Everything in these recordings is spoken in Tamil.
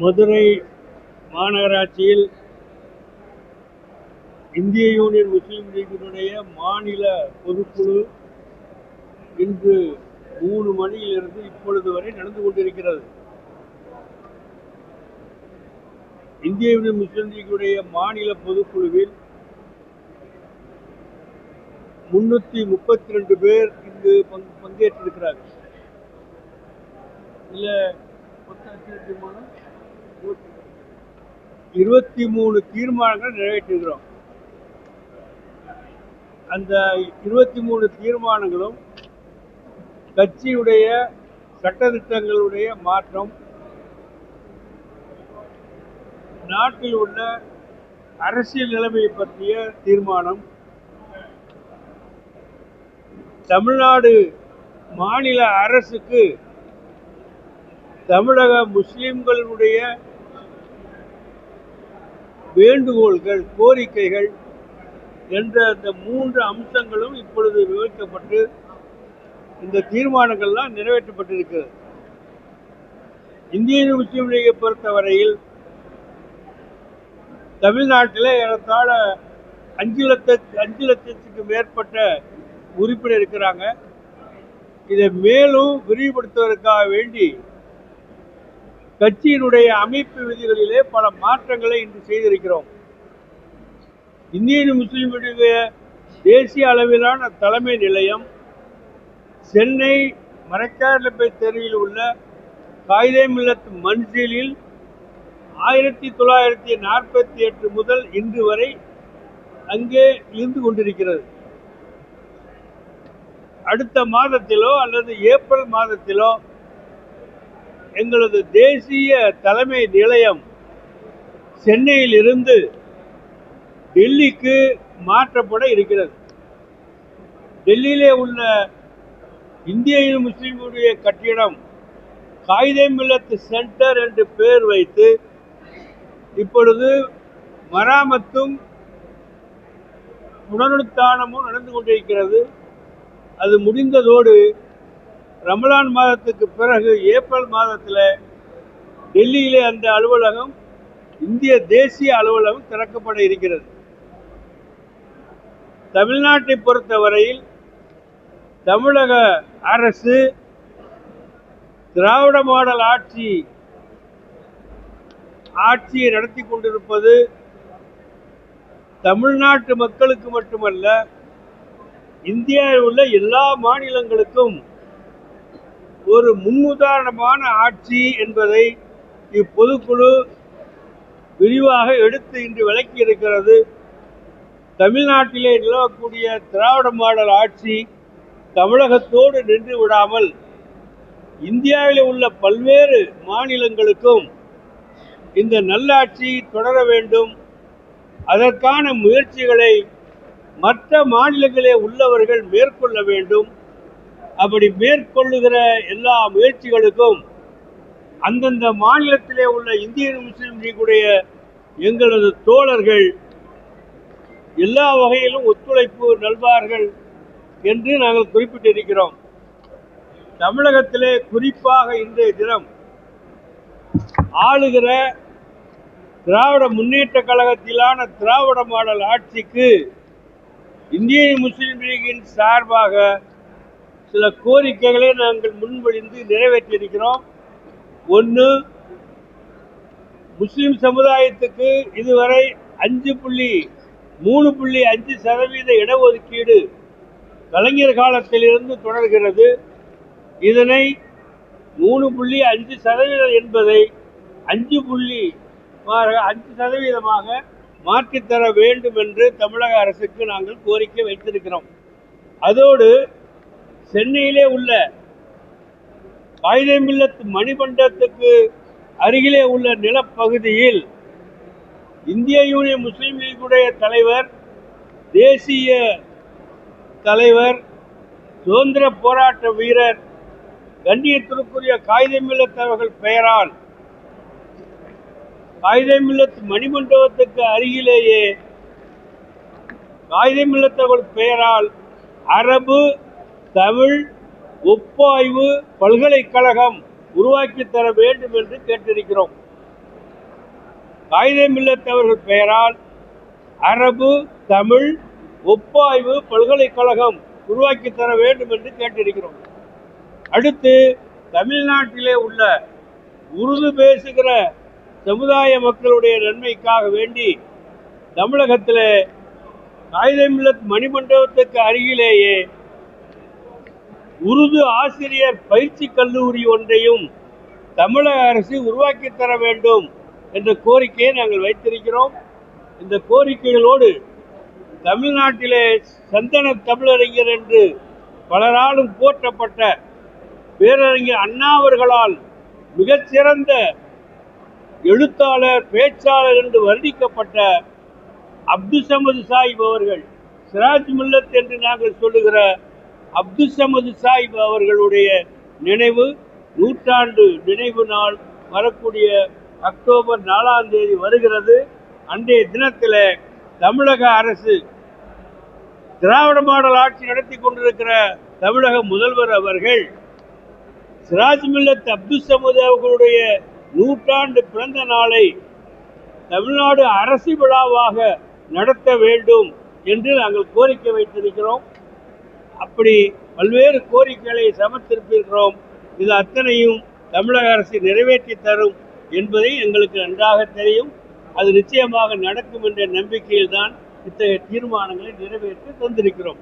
மதுரை மாநகராட்சியில் இந்திய யூனியன் முஸ்லீம் லீகினுடைய மாநில பொதுக்குழு இன்று மூணு மணியிலிருந்து இப்பொழுது வரை நடந்து கொண்டிருக்கிறது. இந்திய யூனியன் முஸ்லீம் லீக்கினுடைய மாநில பொதுக்குழுவில் முன்னூத்தி முப்பத்தி ரெண்டு பேர் இங்கு பங் பங்கேற்றிருக்கிறார்கள். இல்ல இருபத்தி மூணு தீர்மானங்கள் நிறைவேற்றுகிறோம் அந்த இருபத்தி மூணு தீர்மானங்களும் கட்சியுடைய சட்டத்திட்டங்களுடைய மாற்றம் நாட்டில் உள்ள அரசியல் நிலைமையை பற்றிய தீர்மானம் தமிழ்நாடு மாநில அரசுக்கு தமிழக முஸ்லிம்களுடைய வேண்டுகோள்கள் கோரிக்கைகள் என்ற அந்த மூன்று அம்சங்களும் இப்பொழுது விவரிக்கப்பட்டு இந்த தீர்மானங்கள்லாம் நிறைவேற்றப்பட்டிருக்கிறது. இந்திய முஸ்லீம் லீகை பொறுத்தவரையில் தமிழ்நாட்டில் ஏறத்தாழ அஞ்சு லட்சத்து அஞ்சு லட்சத்துக்கு மேற்பட்ட உறுப்பினர் இருக்கிறாங்க. இதை மேலும் விரிவுபடுத்துவதற்காக வேண்டி கட்சியினுடைய அமைப்பு விதிகளிலே பல மாற்றங்களை இன்று செய்திருக்கிறோம். இந்திய முஸ்லீமுடைய தேசிய அளவிலான தலைமை நிலையம் சென்னை மரக்கார்லப்பை தெருவில் உள்ள காயிதே மில்லத் மன்சிலில் ஆயிரத்தி தொள்ளாயிரத்தி நாற்பத்தி எட்டு முதல் இன்று வரை அங்கே இருந்து கொண்டிருக்கிறது. அடுத்த மாதத்திலோ அல்லது ஏப்ரல் மாதத்திலோ எங்களது தேசிய தலைமை நிலையம் சென்னையில் இருந்து டெல்லிக்கு மாற்றப்பட இருக்கிறது. டெல்லியிலே உள்ள இந்திய முஸ்லீமுடைய கட்டிடம் காயிதே மில்லத் சென்டர் என்று பெயர் வைத்து இப்பொழுது மராமத்தும் புனருத்தானமும் நடந்து கொண்டிருக்கிறது. அது முடிந்ததோடு ரமலான் மாதத்துக்கு பிறகு ஏப்ரல் மாதத்தில் டெல்லியிலே அந்த அலுவலகம் இந்திய தேசிய அலுவலகம் திறக்கப்பட இருக்கிறது. தமிழ்நாட்டை பொறுத்தவரையில் தமிழக அரசு திராவிட மாடல் ஆட்சி ஆட்சியை நடத்தி கொண்டிருப்பது தமிழ்நாட்டு மக்களுக்கு மட்டுமல்ல இந்தியாவில் உள்ள எல்லா மாநிலங்களுக்கும் ஒரு முன்னுதாரணமான ஆட்சி என்பதை இப்பொதுக்குழு விரிவாக எடுத்து இன்று விளக்கி இருக்கிறது. தமிழ்நாட்டிலே நிலவக்கூடிய திராவிட மாடல் ஆட்சி தமிழகத்தோடு நின்று விடாமல் இந்தியாவில் உள்ள பல்வேறு மாநிலங்களுக்கும் இந்த நல்லாட்சி தொடர வேண்டும். அதற்கான முயற்சிகளை மற்ற மாநிலங்களே உள்ளவர்கள் மேற்கொள்ள வேண்டும். அப்படி மேற்கொள்ளுகிற எல்லா முயற்சிகளுக்கும் அந்தந்த மாநிலத்திலே உள்ள இந்திய முஸ்லீம் லீகுடைய எங்களது தோழர்கள் எல்லா வகையிலும் ஒத்துழைப்பு நல்வார்கள் என்று நாங்கள் குறிப்பிட்டிருக்கிறோம். தமிழகத்திலே குறிப்பாக இன்றைய தினம் ஆளுகிற திராவிட முன்னேற்ற கழகத்திலான திராவிட மாடல் ஆட்சிக்கு இந்திய முஸ்லீம் லீகின் சார்பாக சில கோரிக்கைகளை நாங்கள் முன்மொழிந்து நிறைவேற்றியிருக்கிறோம். ஒன்று முஸ்லிம் சமுதாயத்துக்கு இதுவரை அஞ்சு புள்ளி மூணு புள்ளி அஞ்சு சதவீத இடஒதுக்கீடு கலைஞர் காலத்திலிருந்து தொடர்கிறது. இதனை மூணு புள்ளி அஞ்சு சதவீதம் என்பதை அஞ்சு புள்ளி அஞ்சு சதவீதமாக மாற்றித்தர வேண்டும் என்று தமிழக அரசுக்கு நாங்கள் கோரிக்கை வைத்திருக்கிறோம். அதோடு சென்னையிலே உள்ள காயிதமில்லத்து மணிமண்டத்துக்கு அருகிலே உள்ள நிலப்பகுதியில் இந்திய யூனியன் முஸ்லீம் லீகுடைய தலைவர் தேசிய தலைவர் சுதந்திர போராட்ட வீரர் கண்ணியத்திற்குரிய காகிதமில்லத் அவர்கள் பெயரால் காகிதமில்லத்து மணிமண்டபத்துக்கு அருகிலேயே காகிதமில்லத்தவர்கள் பெயரால் அரபு தமிழ் ஒப்பாய்வு பல்கலைக்கழகம் உருவாக்கி தர வேண்டும் என்று கேட்டிருக்கிறோம். காயிதே மில்லத்தவர்கள் பெயரால் அரபு தமிழ் ஒப்பாய்வு பல்கலைக்கழகம் உருவாக்கி தர வேண்டும் என்று கேட்டிருக்கிறோம். அடுத்து தமிழ்நாட்டிலே உள்ள உருது பேசுகிற சமுதாய மக்களுடைய நன்மைக்காக வேண்டி தமிழகத்திலே காயிதே மில்லத் மணிமண்டபத்துக்கு அருகிலேயே உருது ஆசிரியர் பயிற்சி கல்லூரி ஒன்றையும் தமிழக அரசு உருவாக்கி தர வேண்டும் என்ற கோரிக்கையை நாங்கள் வைத்திருக்கிறோம். இந்த கோரிக்கைகளோடு தமிழ்நாட்டிலே சந்தன தமிழறிஞர் என்று பலராலும் போற்றப்பட்ட பேரறிஞர் அண்ணா அவர்களால் மிகச்சிறந்த எழுத்தாளர் பேச்சாளர் என்று வர்ணிக்கப்பட்ட அப்துல் சமது சாஹிப் அவர்கள் சிராஜ் மில்லத் என்று நாங்கள் சொல்லுகிற அப்துல் சமது சாஹிப் அவர்களுடைய நினைவு நூற்றாண்டு நினைவு நாள் வரக்கூடிய அக்டோபர் நாலாம் தேதி வருகிறது. அன்றைய தினத்தில் தமிழக அரசு திராவிட மாடல் ஆட்சி நடத்தி கொண்டிருக்கிற தமிழக முதல்வர் அவர்கள் சிராஜ் மில்லத் அப்துல் சமது அவர்களுடைய நூற்றாண்டு பிறந்த நாளை தமிழ்நாடு அரசு விழாவாக நடத்த வேண்டும் என்று நாங்கள் கோரிக்கை வைத்திருக்கிறோம். அப்படி பல்வேறு கோரிக்கைகளை சமர்த்திருப்பிருக்கிறோம் இது அத்தனையும் தமிழக அரசு நிறைவேற்றி தரும் என்பதை எங்களுக்கு நன்றாக தெரியும். அது நிச்சயமாக நடக்கும் என்ற நம்பிக்கையில் தான் இத்தகைய தீர்மானங்களை நிறைவேற்றி தந்திருக்கிறோம்.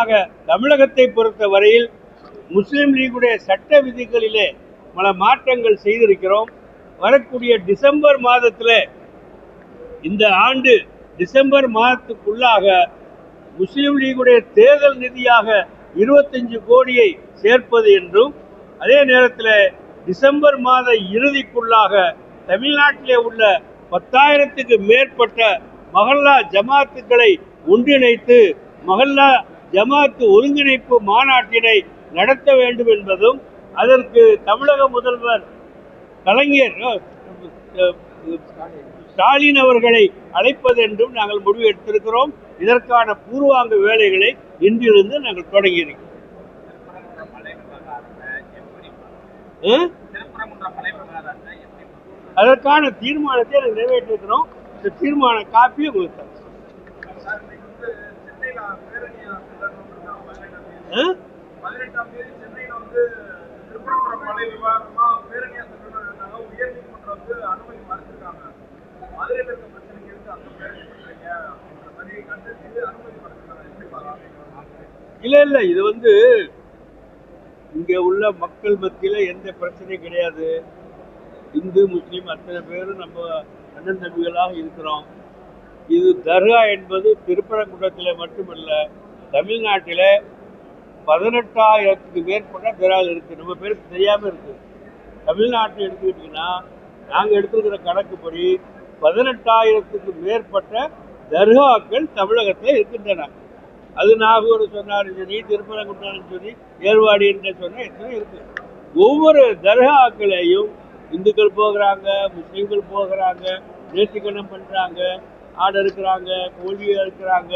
ஆக தமிழகத்தை பொறுத்த வரையில் முஸ்லீம் லீகுடைய சட்ட விதிகளிலே பல மாற்றங்கள் செய்திருக்கிறோம். வரக்கூடிய டிசம்பர் மாதத்தில் இந்த ஆண்டு டிசம்பர் மாதத்துக்குள்ளாக முஸ்லீம் லீகுடைய தேர்தல் நிதியாக இருபத்தஞ்சு கோடியை சேர்ப்பது என்றும் அதே நேரத்தில் டிசம்பர் மாத இறுதிக்குள்ளாக தமிழ்நாட்டிலே உள்ள பத்தாயிரத்துக்கு மேற்பட்ட மஹல்லா ஜமாத்துக்களை ஒன்றிணைத்து மஹல்லா ஜமாத்து ஒருங்கிணைப்பு மாநாட்டினை நடத்த வேண்டும் என்பதும் அதற்கு தமிழக முதல்வர் கலைஞர் ஸ்டாலின் அவர்களை அழைப்பது என்றும் நாங்கள் முடிவு எடுத்திருக்கிறோம். இதற்கான பூர்வாங்க வேலைகளை இன்றிலிருந்து நாங்கள் தொடங்கியிருக்கிறோம் அஹ்? அதற்கான தீர்மானத்தை நாங்கள் நிறைவேற்றிருக்கிறோம் இந்த தீர்மான காப்பி உங்களுக்கு தரேன். இல்ல இல்ல இது வந்து இங்க உள்ள மக்கள் மத்தியில எந்த பிரச்சனையும் கிடையாது. இந்து முஸ்லீம் அத்தனை பேரும் நம்ம அண்ணன் தம்பிகளாக இருக்கிறோம். இது தர்கா என்பது திருப்பரங்குன்றத்தில் மட்டுமல்ல தமிழ்நாட்டில் பதினெட்டாயிரத்துக்கு மேற்பட்ட தர்கால் இருக்கு. நம்ம பேருக்கு தெரியாம இருக்கு. தமிழ்நாட்டில் எடுத்துக்கிட்டிங்கன்னா நாங்கள் எடுத்துருக்கிற கணக்குப்படி பதினெட்டாயிரத்துக்கு மேற்பட்ட தர்காக்கள் தமிழகத்தில் இருக்கின்றன. அது நாகூர் சொன்னாலும் சரி திருப்பரங்குன்றம் சரி ஏர்வாடி என்று சொன்னால் எத்தனை இருக்கு. ஒவ்வொரு தர்காக்களையும் இந்துக்கள் போகிறாங்க முஸ்லீம்கள் போகிறாங்க நேர்த்திக்கணம் பண்ணுறாங்க ஆடு இருக்கிறாங்க கோழி இருக்கிறாங்க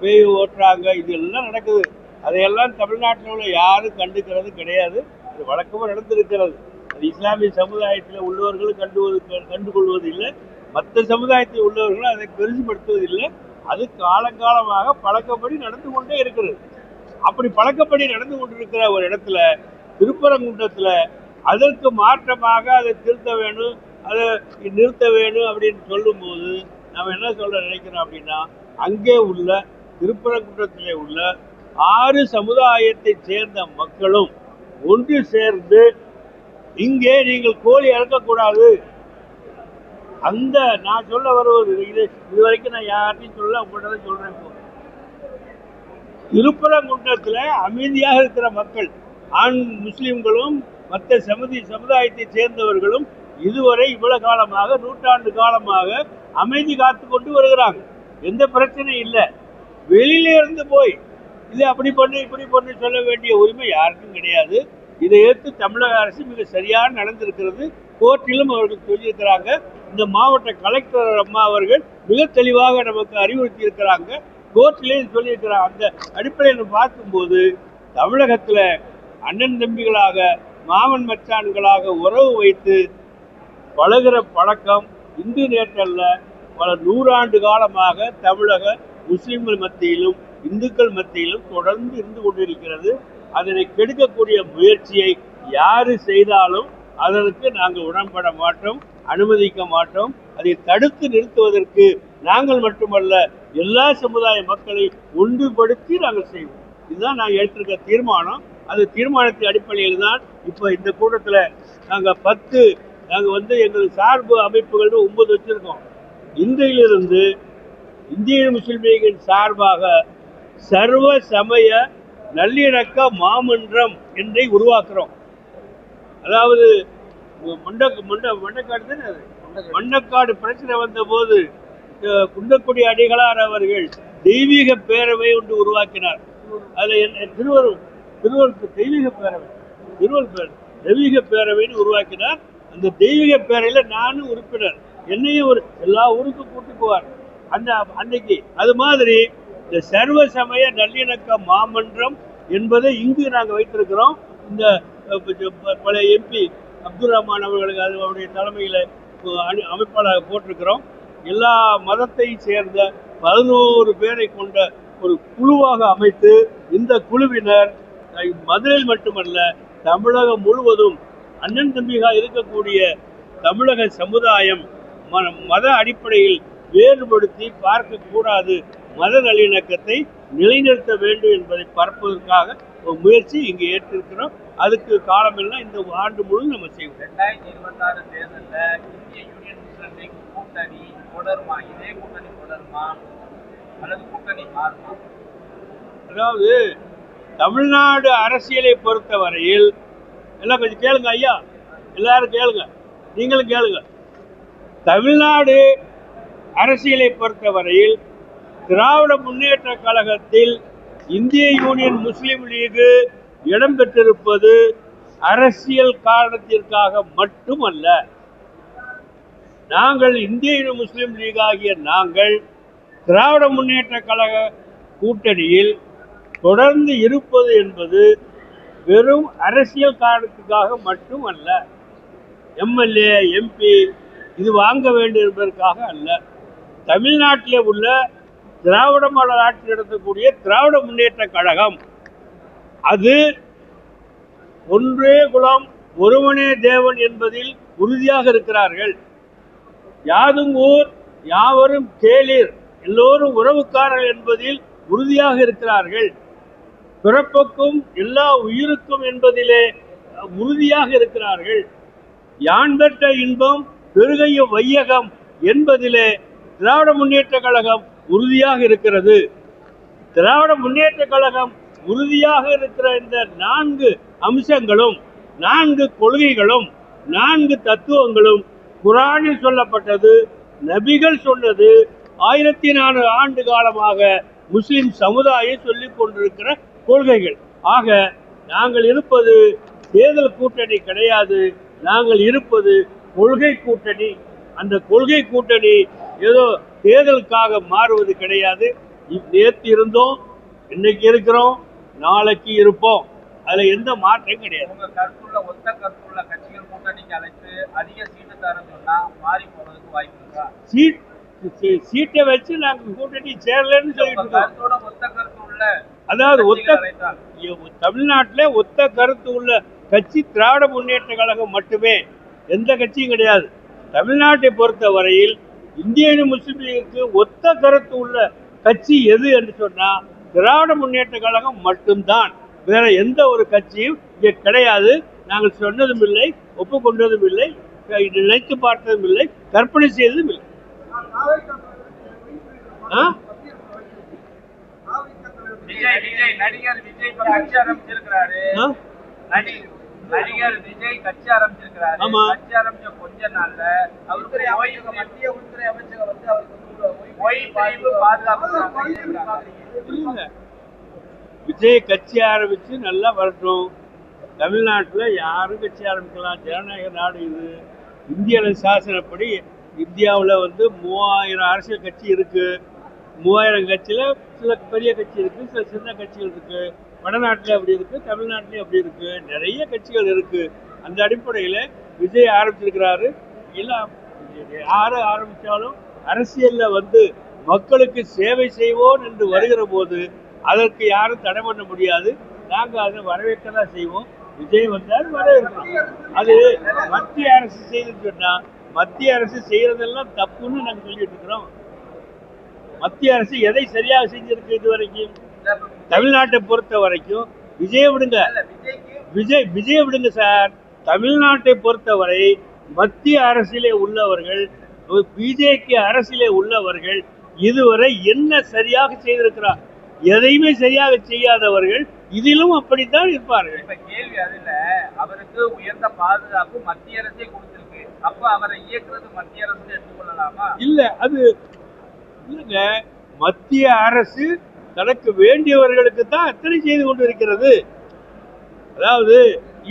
பேய் ஓட்டுறாங்க இது எல்லாம் நடக்குது. அதையெல்லாம் தமிழ்நாட்டில் உள்ள யாரும் கண்டுக்கிறது கிடையாது. அது வழக்கமாக நடந்திருக்கிறது. அது இஸ்லாமிய சமுதாயத்தில் உள்ளவர்களும் கண்டு கண்டுகொள்வது இல்லை மற்ற சமுதாயத்தில் உள்ளவர்களும் அதை பெருசுபடுத்துவதில்லை அது காலங்காலமாக பழக்கப்படி நடந்து கொண்டே இருக்கிறது. அப்படி பழக்கப்படி நடந்து கொண்டிருக்கிற ஒரு இடத்துல திருப்பரங்குன்றத்தில் அதற்கு மாற்றமாக அதை திருத்த வேணும் அதை நிறுத்த வேணும் அப்படின்னு சொல்லும்போது நம்ம என்ன சொல்ல நினைக்கிறோம் அப்படின்னா அங்கே உள்ள திருப்பரங்குன்றத்திலே உள்ள ஆறு சமுதாயத்தை சேர்ந்த மக்களும் ஒன்று சேர்ந்து இங்கே நீங்கள் கோழி இறக்கக்கூடாது அந்த நான் சொல்ல வருவது இது இது வரைக்கும் நான் யார்ட்டையும் சொல்ல உங்கள்கிட்ட தான் சொல்றேன் இப்போ. திருப்பரங்குன்றத்தில் அமைதியாக இருக்கிற மக்கள் ஆண் முஸ்லீம்களும் மற்ற சமுதி சமுதாயத்தை சேர்ந்தவர்களும் இதுவரை இவ்வளவு காலமாக நூற்றாண்டு காலமாக அமைதி காத்து கொண்டு வருகிறாங்க. எந்த பிரச்சனையும் இல்லை. வெளியில இருந்து போய் இது அப்படி பண்ணு இப்படி பண்ணு சொல்ல வேண்டிய உரிமை யாருக்கும் கிடையாது. இதை ஏற்று தமிழக அரசு மிக சரியாக நடந்திருக்கிறது. கோர்ட்டிலும் அவர்கள் சொல்லியிருக்கிறாங்க இந்த மாவட்ட கலெக்டர் அம்மா அவர்கள் மிக தெளிவாக நமக்கு அறிவுறுத்தி இருக்கிறாங்க கோர்ட்லேயே சொல்லியிருக்கிறாங்க. அந்த அடிப்படையில் பார்க்கும்போது தமிழகத்தில் அண்ணன் தம்பிகளாக மாமன் மச்சான்களாக உறவு வைத்து பழகுற பழக்கம் இந்து நேற்றல்ல. பல நூறாண்டு காலமாக தமிழக முஸ்லிம்கள் மத்தியிலும் இந்துக்கள் மத்தியிலும் தொடர்ந்து இருந்து கொண்டிருக்கிறது. அதனை கெடுக்கக்கூடிய முயற்சியை யாரு செய்தாலும் அதற்கு நாங்கள் உடன்பட மாட்டோம். அனுமதிக்க மாட்டோம். அதை தடுத்து நிறுத்துவதற்கு நாங்கள் மட்டுமல்ல எல்லா சமுதாய மக்களை ஒன்றுபடுத்தி நாங்கள் செய்வோம். இதுதான் நாங்கள் எடுத்திருக்க தீர்மானம். அந்த தீர்மானத்தின் அடிப்படையில் தான் இப்போ இந்த கூட்டத்தில் நாங்கள் பத்து நாங்கள் வந்து எங்கள் சார்பு அமைப்புகள் ஒன்பது வச்சுருக்கோம். இன்றையிலிருந்து இந்திய முஸ்லிம் லீகின் சார்பாக சர்வ சமய நல்லிணக்க மாமன்றம் என்றை உருவாக்குறோம். அதாவது மண்ட மண்ட மண்டக்காடு தானே அது? மண்ணக்காடு பிரச்சனை வந்தபோது அஹ், குன்றக்குடி அடிகளார் அவர்கள் தெய்வீக பேரவை ஒன்று உருவாக்கினார். அதில் என்ன திருவருள் திருவருள் தெய்வீக பேரவை. திருவருள் பேரவை தெய்வீக பேரவைன்னு உருவாக்கினார். அந்த தெய்வீக பேரவையில் நானும் உறுப்பினர். என்னையும் ஒரு எல்லா ஊருக்கும் கூட்டி போவார். அந்த அன்னைக்கு அது மாதிரி இந்த சர்வ சமய நல்லிணக்க மாமன்றம் என்பதை இங்கு நாங்கள் வைத்திருக்கிறோம். இந்த பழைய எம்பி அப்துல் ரஹ்மான் அவர்களுக்கு அவருடைய தலைமையில் அமைப்பாளராக போட்டிருக்கிறோம். எல்லா மதத்தையும் சேர்ந்த பதினோரு பேரை கொண்ட ஒரு குழுவாக அமைத்து இந்த குழுவினர் மதுரையில் மட்டுமல்ல தமிழகம் முழுவதும் அண்ணன் தம்பியாக இருக்கக்கூடிய தமிழக சமுதாயம் மத அடிப்படையில் வேறுபடுத்தி பார்க்கக்கூடாது மத நல்லிணக்கத்தை நிலைநிறுத்த வேண்டும் என்பதை பரப்புவதற்காக ஒரு முயற்சி இங்கு ஏற்றிருக்கிறோம். அதுக்கு காலமெல்லாம் இந்த ஆண்டு முழு நம்ம செய்வோம். ரெண்டாயிரத்தி இருபத்தாறு தேர்தல்ல இந்திய யூனியன் முஸ்லீம் லீக் கூட்டணி தொடருமா? இதே கூட்டணி தொடருமா? அல்லது கூட்டணி மாறுமா? அதாவது தமிழ்நாடு அரசியலை பொறுத்தவரையில் எல்லாம் கொஞ்சம் கேளுங்க ஐயா. எல்லாரும் கேளுங்க. நீங்களும் கேளுங்க. தமிழ்நாடு அரசியலை பொறுத்தவரையில் திராவிட முன்னேற்ற கழகத்தில் இந்திய யூனியன் முஸ்லீம் லீகு இடம்பெற்றிருப்பது அரசியல் காரணத்திற்காக மட்டுமல்ல. நாங்கள் இந்திய யூனியன் முஸ்லீம் லீக் ஆகிய நாங்கள் திராவிட முன்னேற்ற கழக கூட்டணியில் தொடர்ந்து இருப்பது என்பது வெறும் அரசியல் காரணத்துக்காக மட்டுமல்ல. எம்எல்ஏ எம்பி இது வாங்க வேண்டும் என்பதற்காக அல்ல. தமிழ்நாட்டிலே உள்ள திராவிட மாடல் ஆட்சி நடத்தக்கூடிய திராவிட முன்னேற்ற கழகம் அது ஒன்றே குலம் ஒருவனே தேவன் என்பதில் உறுதியாக இருக்கிறார்கள். யாதும் ஊர் யாவரும் கேளிர் எல்லோரும் உறவுக்காரர்கள் என்பதில் உறுதியாக இருக்கிறார்கள். பிறப்புக்கும் எல்லா உயிருக்கும் என்பதிலே உறுதியாக இருக்கிறார்கள். யான் பெற்ற இன்பம் பெருகைய வையகம் என்பதிலே திராவிட முன்னேற்ற கழகம் உறுதியாக இருக்கிறது. திராவிட முன்னேற்ற கழகம் உறுதியாக இருக்கிற இந்த நான்கு அம்சங்களும் நான்கு கொள்கைகளும் நான்கு தத்துவங்களும் குரானில் சொல்லப்பட்டது நபிகள் சொன்னது ஆயிரத்தி நாலு ஆண்டு காலமாக முஸ்லிம் சமுதாயம் சொல்லிக் கொண்டிருக்கிற கொள்கைகள். ஆக நாங்கள் இருப்பது தேர்தல் கூட்டணி கிடையாது நாங்கள் இருப்பது கொள்கை கூட்டணி. அந்த கொள்கை கூட்டணி ஏதோ தேர்தலுக்காக மாறுவது கிடையாது. நேற்று இருந்தோம் இன்னைக்கு இருக்கிறோம். நாளைக்கு இருப்போம். அதுல எந்த மாற்றம் கிடையாது. உங்க கருத்துள்ள ஒத்த கருத்துள்ள கட்சிகள் கூட்டணிக்கு அழைத்து அதிக சீட்டு தரேன்னு சொன்னா மாறி போறதுக்கு வாய்ப்பு இருக்கா? சீட் சீட்டை வச்சு நாங்க கூட்டணி சேரலன்னு சொல்லிட்டு இருக்கோம். ஒத்த கருத்து உள்ள அதாவது ஒத்த தமிழ்நாட்டில் ஒத்த கருத்து உள்ள கட்சி திராவிட முன்னேற்ற கழகம் மட்டுமே. எந்த கட்சியும் கிடையாது. தமிழ்நாட்டை பொறுத்த வரையில் இந்திய முஸ்லீம் லீഗுக்கு ஒத்த கருத்து உள்ள கட்சி எது என்று சொன்னா திராவிட முன்னேற்ற கழகம் மட்டும்தான். வேற எந்த ஒரு கட்சியும் இங்கே கிடையாது. நாங்கள் சொன்னதும் இல்லை ஒப்புக்கொண்டதும் இல்லை நினைத்து பார்த்ததும் இல்லை கற்பனை செய்ததும் இல்லை. ஆ? விஜய் விஜய் நடிகர் விஜய் கட்சி ஆரம்பிச்சிருக்கிறாரு. கட்சி ஆரம்பிச்ச கொஞ்ச நாள்ல அவருக்கு மத்திய உள்துறை அமைச்சகம் வந்து அவருக்கு பாதுகாப்பு. விஜய் கட்சி ஆரம்பிச்சு நல்லா வரட்டும். தமிழ்நாட்டில் யாரும் கட்சி ஆரம்பிக்கலாம். ஜனநாயக நாடு இது. இந்திய சாசனப்படி இந்தியாவில் வந்து மூவாயிரம் அரசியல் கட்சி இருக்கு. மூவாயிரம் கட்சியில் சில பெரிய கட்சி இருக்கு சில சின்ன கட்சிகள் இருக்கு. வடநாட்டில் அப்படி இருக்கு தமிழ்நாட்டிலையும் அப்படி இருக்கு. நிறைய கட்சிகள் இருக்கு. அந்த அடிப்படையில் விஜய் ஆரம்பிச்சிருக்கிறாரு. எல்லாம் யார் ஆரம்பிச்சாலும் அரசியலில் வந்து மக்களுக்கு சேவை செய்வோம் என்று வருகிற போது அதற்கு யாரும் தடை பண்ண முடியாது. நாங்க அதை வரவேற்க தான் செய்வோம். விஜய் வந்தால் வரவேற்கலாம் அது மத்திய அரசு செய்யுதுன்னு சொன்னா மத்திய அரசு செய்யறதெல்லாம் தப்புன்னு நாங்க சொல்லிட்டு இருக்கிறோம். மத்திய அரசு எதை சரியாக செஞ்சிருக்கு இது வரைக்கும்? தமிழ்நாட்டை பொறுத்த வரைக்கும் விஜய் விடுங்க. விஜய் விஜய் விடுங்க சார். தமிழ்நாட்டை பொறுத்தவரை மத்திய அரசிலே உள்ளவர்கள் பிஜேபி அரசிலே உள்ளவர்கள் இதுவரை என்ன சரியாக செய்திருக்கிறார்? எதையுமே சரியாக செய்யாதவர்கள் இதிலும் அப்படித்தான் இருப்பார்கள். இப்ப கேள்வி அதுல அவருக்கு உயர்ந்த பாதுகாப்பு மத்திய அரசே கொடுத்திருக்கு. அப்ப அவரை இயக்குறது மத்திய அரசு எடுத்துக்கொள்ளலாமா? இல்ல அது இல்லைங்க. மத்திய அரசு தனக்கு வேண்டியவர்களுக்கு தான் அத்தனை செய்து கொண்டிருக்கிறது. அதாவது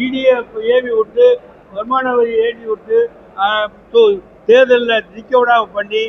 இடியை ஏவி விட்டு வருமான வரி ஏவி விட்டு தேர்தலில் நிற்க விடாம பண்ணி